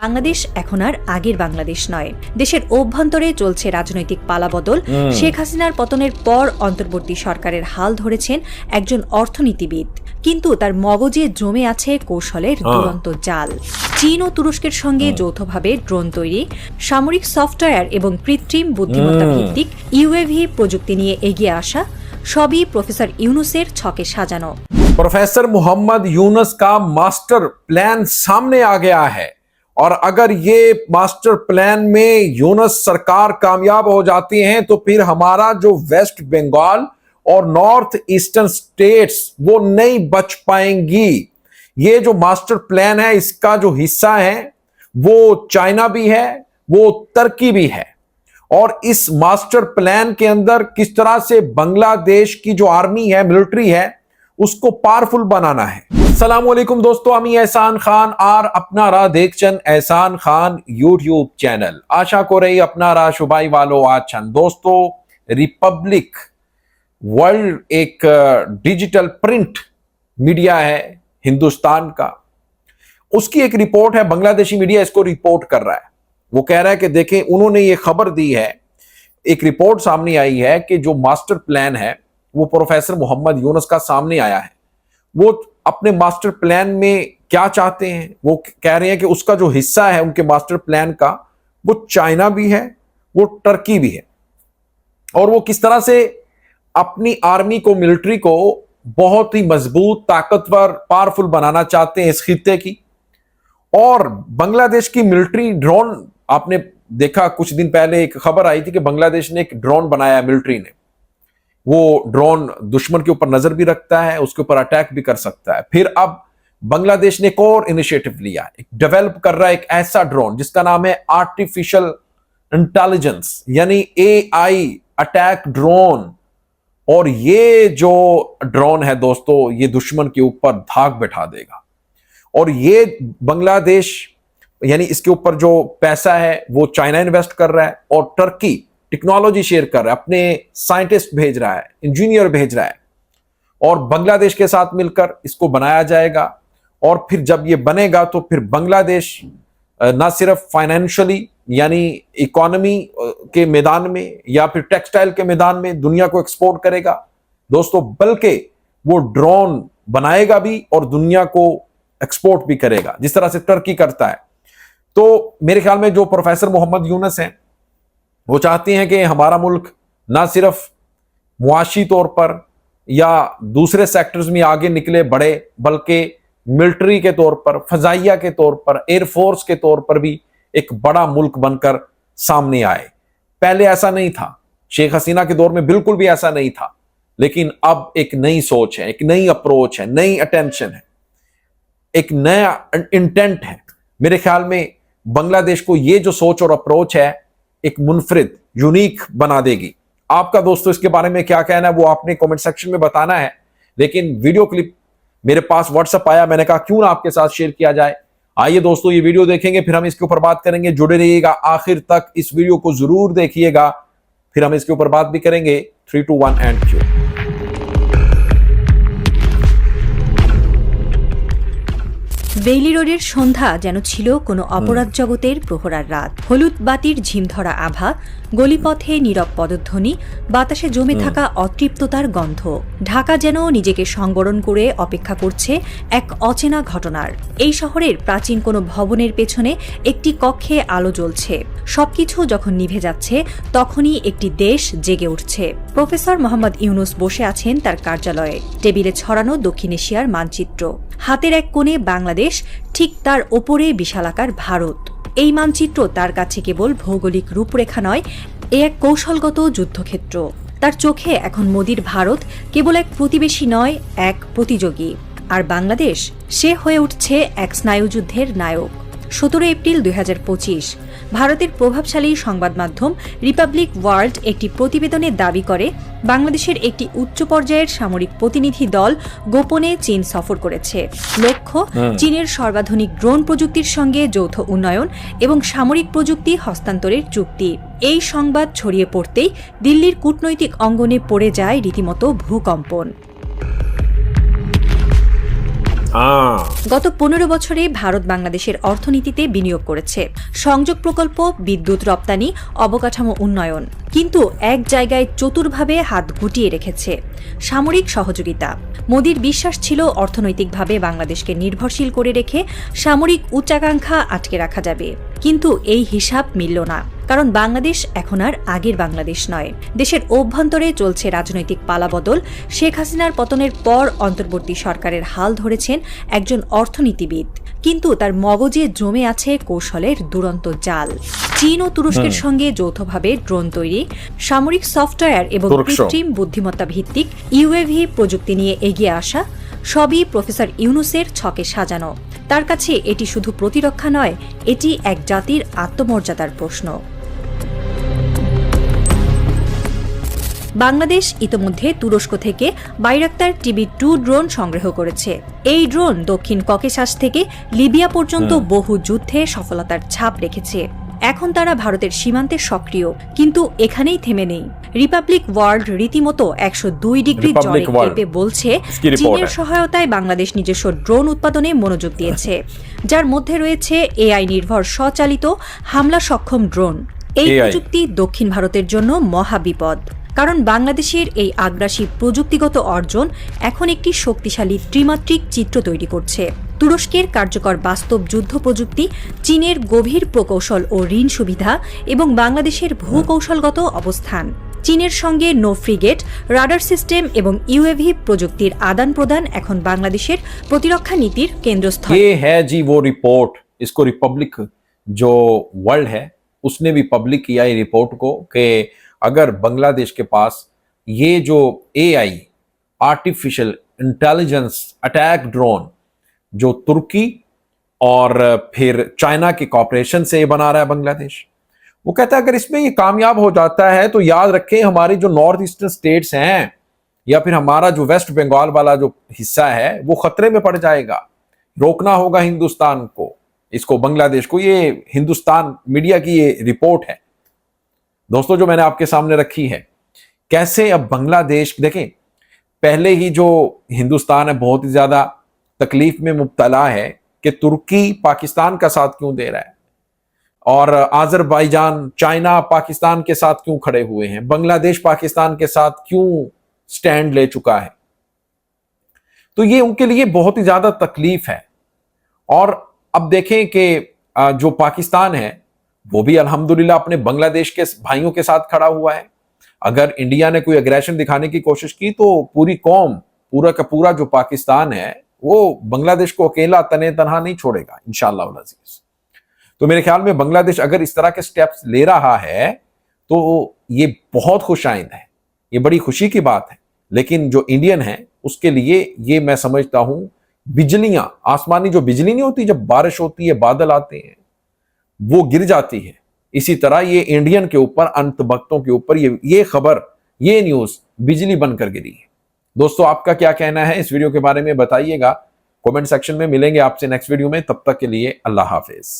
বাংলাদেশ এখন আর আগের বাংলাদেশ নয় দেশের অভ্যন্তরে চলছে রাজনৈতিক পালাবদল শেখ হাসিনার পতনের পর অন্তর্বর্তী সরকারের হাল ধরেছেন একজন অর্থনীতিবিদ কিন্তু তার মগজে জমে আছে কৌশলের দুরন্ত জাল চীন ও তুরস্কের সঙ্গে যৌথভাবে ড্রোন তৈরি সামরিক সফটওয়্যার এবং কৃত্রিম বুদ্ধিমত্তা ভিত্তিক ইউএভি প্রযুক্তি নিয়ে এগিয়ে আসা সবই প্রফেসর ইউনুসের ছকে সাজানো प्रोफेसर मोहम्मद यूनस का मास्टर प्लान सामने आ गया है और अगर ये मास्टर प्लान में यूनस सरकार कामयाब हो जाती है तो फिर हमारा जो वेस्ट बंगाल और नॉर्थ ईस्टर्न स्टेट्स, वो नहीं बच पाएँगी। ये जो मास्टर प्लान है, इसका जो हिस्सा है, वो चाइना भी है, वो तुर्की भी है। और इस मास्टर प्लान के अंदर किस तरह से बांग्लादेश की जो आर्मी है, मिलिट्री है उसको पावरफुल बनाना है। असलम दोस्तों, अमी एहसान खान आर अपना रा देख चंद एहसान खान यूट्यूब चैनल। आशा को रही अपना रा शुभाई वालो आज चंद। दोस्तों, रिपब्लिक वर्ल्ड एक डिजिटल प्रिंट मीडिया है हिंदुस्तान का। उसकी एक रिपोर्ट है, बांग्लादेशी मीडिया इसको रिपोर्ट कर रहा है। वो कह रहा है कि देखें, उन्होंने ये खबर दी है। एक रिपोर्ट सामने आई है कि जो मास्टर प्लान है वो प्रोफेसर मोहम्मद यूनस का सामने आया है। वो अपने मास्टर प्लान में क्या चाहते हैं? वो कह रहे हैं कि उसका जो हिस्सा है उनके मास्टर प्लान का, वो चाइना भी है, वो टर्की भी है। और वो किस तरह से अपनी आर्मी को, मिलिट्री को बहुत ही मज़बूत, ताकतवर, पावरफुल बनाना चाहते हैं इस खिते की। और बांग्लादेश की मिलिट्री ड्रोन, आपने देखा कुछ दिन पहले एक खबर आई थी कि बांग्लादेश ने एक ड्रोन बनाया मिलिट्री ने। वो ड्रोन दुश्मन के ऊपर नज़र भी रखता है, उसके ऊपर अटैक भी कर सकता है। फिर अब बांग्लादेश ने एक और इनिशिएटिव लिया, एक डेवलप कर रहा है एक ऐसा ड्रोन जिसका नाम है आर्टिफिशियल इंटेलिजेंस यानी ए आई अटैक ड्रोन और ये जो ड्रोन है दोस्तों, ये दुश्मन के ऊपर धाक बैठा देगा। और ये बांग्लादेश, यानी इसके ऊपर जो पैसा है, वो चाइना इन्वेस्ट कर रहा है, और टर्की टेक्नोलॉजी शेयर कर रहा है, अपने साइंटिस्ट भेज रहा है, इंजीनियर भेज रहा है, और बांग्लादेश के साथ मिलकर इसको बनाया जाएगा, और फिर जब ये बनेगा तो फिर बांग्लादेश ना सिर्फ़ फाइनेंशियली यानी इकोनॉमी के मैदान में, या फिर टेक्सटाइल के मैदान में दुनिया को एक्सपोर्ट करेगा। दोस्तों, बल्कि वो ड्रोन बनाएगा भी और दुनिया को एक्सपोर्ट भी करेगा, जिस तरह से टर्की करता है। तो मेरे ख्याल में जो प्रोफेसर मोहम्मद यूनस हैं वो चाहती हैं कि हमारा मुल्क ना सिर्फ़ मुआशी तौर पर या दूसरे सेक्टर्स में आगे निकले, बढ़े, बल्कि मिलिट्री के तौर पर, फजाइया के तौर पर एयरफोर्स के तौर पर भी एक बड़ा मुल्क बनकर सामने आए। पहले ऐसा नहीं था। शेख हसीना के दौर में बिल्कुल भी ऐसा नहीं था। लेकिन अब एक नई सोच है, एक नई अप्रोच है, नई अटेंशन है। एक नया इंटेंट है। मेरे ख्याल में बांग्लादेश को ये जो सोच और अप्रोच है एक मुनफरिद यूनिक बना देगी। आपका दोस्तों, इसके बारे में क्या कहना है, वो आपने कमेंट सेक्शन में बताना है। लेकिन वीडियो क्लिप मेरे पास व्हाट्सएप आया, मैंने कहा, क्यों ना आपके साथ शेयर किया जाए? आइए दोस्तों, ये वीडियो देखेंगे, फिर हम इसके ऊपर बात करेंगे, जुड़े रहिएगा, आखिर तक इस वीडियो को ज़रूर देखिएगा। फिर हम इसके ऊपर बात भी करेंगे three two one and Q Bailey রোডের সন্ধ্যা যেন ছিল কোনো অপরাধ জগতের প্রহরার রাত। হলুদ বাতির ঝিমধরা আভা গলিপথে নীরব পদধ্বনি বাতাসে জমে থাকা অতৃপ্ততার গন্ধ। ঢাকা যেন নিজেকে সংবরণ করে অপেক্ষা করছে এক অচেনা ঘটনার। এই শহরের প্রাচীন কোনো ভবনের পেছনে একটি কক্ষে আলো জ্বলছে। সবকিছু যখন নিভে যাচ্ছে তখনই একটি দেশ জেগে উঠছে। প্রফেসর মোহাম্মদ ইউনুস বসে আছেন তার কার্যালয়ে। টেবিলে ছড়ানো দক্ষিণ এশিয়ার মানচিত্র। হাতের এক কোণে বাংলাদেশ ঠিক তার ওপরে বিশালাকার ভারত। এই মানচিত্র তার কাছে কেবল ভৌগোলিক রূপরেখা নয় এ এক কৌশলগত যুদ্ধক্ষেত্র। তার চোখে এখন মোদির ভারত কেবল এক প্রতিবেশী নয়, এক প্রতিযোগী। আর বাংলাদেশ সে হয়ে উঠছে এক স্নায়ুযুদ্ধের নায়ক। সতেরো এপ্রিল দুই হাজার পঁচিশ। ভারতের প্রভাবশালী সংবাদ মাধ্যম রিপাবলিক ওয়ার্ল্ড একটি প্রতিবেদনে দাবি করে বাংলাদেশের একটি উচ্চ পর্যায়ের সামরিক প্রতিনিধি দল গোপনে চীন সফর করেছে। লক্ষ্য চীনের সর্বাধুনিক ড্রোন প্রযুক্তির সঙ্গে যৌথ উন্নয়ন এবং সামরিক প্রযুক্তি হস্তান্তরের চুক্তি। এই সংবাদ ছড়িয়ে পড়তেই দিল্লির কূটনৈতিক অঙ্গনে পড়ে যায় রীতিমতো ভূকম্পন। গত পনেরো বছরে ভারত বাংলাদেশের অর্থনীতিতে বিনিয়োগ করেছে। সংযোগ প্রকল্প বিদ্যুৎ রপ্তানি অবকাঠামো উন্নয়ন। কিন্তু এক জায়গায় চতুরভাবে হাত গুটিয়ে রেখেছে। সামরিক সহযোগিতা। মোদির বিশ্বাস ছিল অর্থনৈতিকভাবে বাংলাদেশকে নির্ভরশীল করে রেখে সামরিক উচ্চাকাঙ্ক্ষা আটকে রাখা যাবে। কিন্তু এই হিসাব মিলল না। কারণ বাংলাদেশ এখন আর আগের বাংলাদেশ নয়। দেশের অভ্যন্তরে চলছে রাজনৈতিক পালাবদল। শেখ হাসিনার পতনের পর অন্তর্বর্তী সরকারের হাল ধরেছেন একজন অর্থনীতিবিদ। কিন্তু তার মগজে জমে আছে কৌশলের দুরন্ত জাল। চীন ও তুরস্কের সঙ্গে যৌথভাবে ড্রোন তৈরি সামরিক সফটওয়্যার এবং কৃত্রিম বুদ্ধিমত্তা ভিত্তিক ইউএভি প্রযুক্তি নিয়ে এগিয়ে আসা সবই প্রফেসর ইউনুসের ছকে সাজানো। তার কাছে এটি শুধু প্রতিরক্ষা নয় এটি এক জাতির আত্মমর্যাদার প্রশ্ন। বাংলাদেশ ইতোমধ্যে তুরস্ক থেকে বাইরাক্তার টিবি টু ড্রোন সংগ্রহ করেছে। এই ড্রোন দক্ষিণ ককেশাস থেকে লিবিয়া পর্যন্ত বহু যুদ্ধে সফলতার ছাপ রেখেছে। এখন তারা ভারতের সীমান্তে সক্রিয় কিন্তু এখানেই থেমে নেই। রিপাবলিক ওয়ার্ল্ড রীতিমতো একশো দুই ডিগ্রি জ্বরে বলছে চীনের সহায়তায় বাংলাদেশ নিজস্ব ড্রোন উৎপাদনে মনোযোগ দিয়েছে। যার মধ্যে রয়েছে এআই নির্ভর স্বচালিত হামলা সক্ষম ড্রোন। এই প্রযুক্তি দক্ষিণ ভারতের জন্য মহাবিপদ। কারণ বাংলাদেশের এই আগ্রাসী প্রযুক্তিগত অর্জন এখন একটি শক্তিশালী ত্রিমাত্রিক চিত্র তৈরি করছে তুরস্কের কার্যকর বাস্তব যুদ্ধ প্রযুক্তি চীনের গভীর প্রকৌশল ও ঋণ সুবিধা এবং বাংলাদেশের ভূকৌশলগত অবস্থান চীনের সঙ্গে নো ফ্রিগেট রাডার সিস্টেম এবং ইউএভি প্রযুক্তির আদান প্রদান এখন বাংলাদেশের প্রতিরক্ষা নীতির কেন্দ্রস্থল ये है जी वो रिपोर्ट इसको रिपब्लिक जो वर्ल्ड है उसने भी पब्लिक किया ये रिपोर्ट को कि अगर बांग्लादेश के पास ये जो AI artificial intelligence attack drone जो तुर्की और फिर चाइना के कॉपरेशन से बना रहा है बांग्लादेश, वो कहता है, अगर इसमें ये कामयाब हो जाता है तो याद रखें, हमारे जो नॉर्थ ईस्टर्न स्टेट्स हैं, या फिर हमारा जो वेस्ट बंगाल वाला जो हिस्सा है, वो खतरे में पड़ जाएगा। रोकना होगा हिंदुस्तान को। इसको, बांग्लादेश को, ये हिंदुस्तान मीडिया की ये रिपोर्ट है। दोस्तों, जो मैंने आपके सामने रखी है, कैसे अब बांग्लादेश, देखें, पहले ही जो हिंदुस्तान है, बहुत ही ज़्यादा तकलीफ़ में मुबतला है कि तुर्की पाकिस्तान का साथ क्यों दे रहा है? और आजरबाईजान चाइना पाकिस्तान के साथ क्यों खड़े हुए हैं? बांग्लादेश पाकिस्तान के साथ क्यों स्टैंड ले चुका है? तो ये उनके लिए बहुत ही ज़्यादा तकलीफ़ है। और अब देखें कि जो पाकिस्तान है वो भी अल्हम्दुलिल्लाह अपने बांग्लादेश के भाइयों के साथ खड़ा हुआ है। अगर इंडिया ने कोई अग्रेशन दिखाने की कोशिश की तो पूरी कौम, पूरा का पूरा जो पाकिस्तान है, वो बांग्लादेश को अकेला तने तनहा नहीं छोड़ेगा उल तो मेरे ख्याल में बांग्लादेश अगर इस तरह के स्टेप्स ले रहा है तो ये बहुत खुश आइंद है, ये बड़ी खुशी की बात है। लेकिन जो इंडियन है, उसके लिए ये मैं समझता हूँ, बिजलियाँ, आसमानी जो बिजली नहीं होती, जब बारिश होती है, बादल आते हैं वो गिर जाती है। इसी तरह ये इंडियन के ऊपर, अंत भक्तों के ऊपर ये ये खबर, ये न्यूज़ बिजली बनकर गिरी है। दोस्तों, आपका क्या कहना है? इस वीडियो के बारे में बताइएगा। कमेंट सेक्शन में मिलेंगे आपसे नेक्स्ट वीडियो में। तब तक के लिए अल्लाह हाफिज।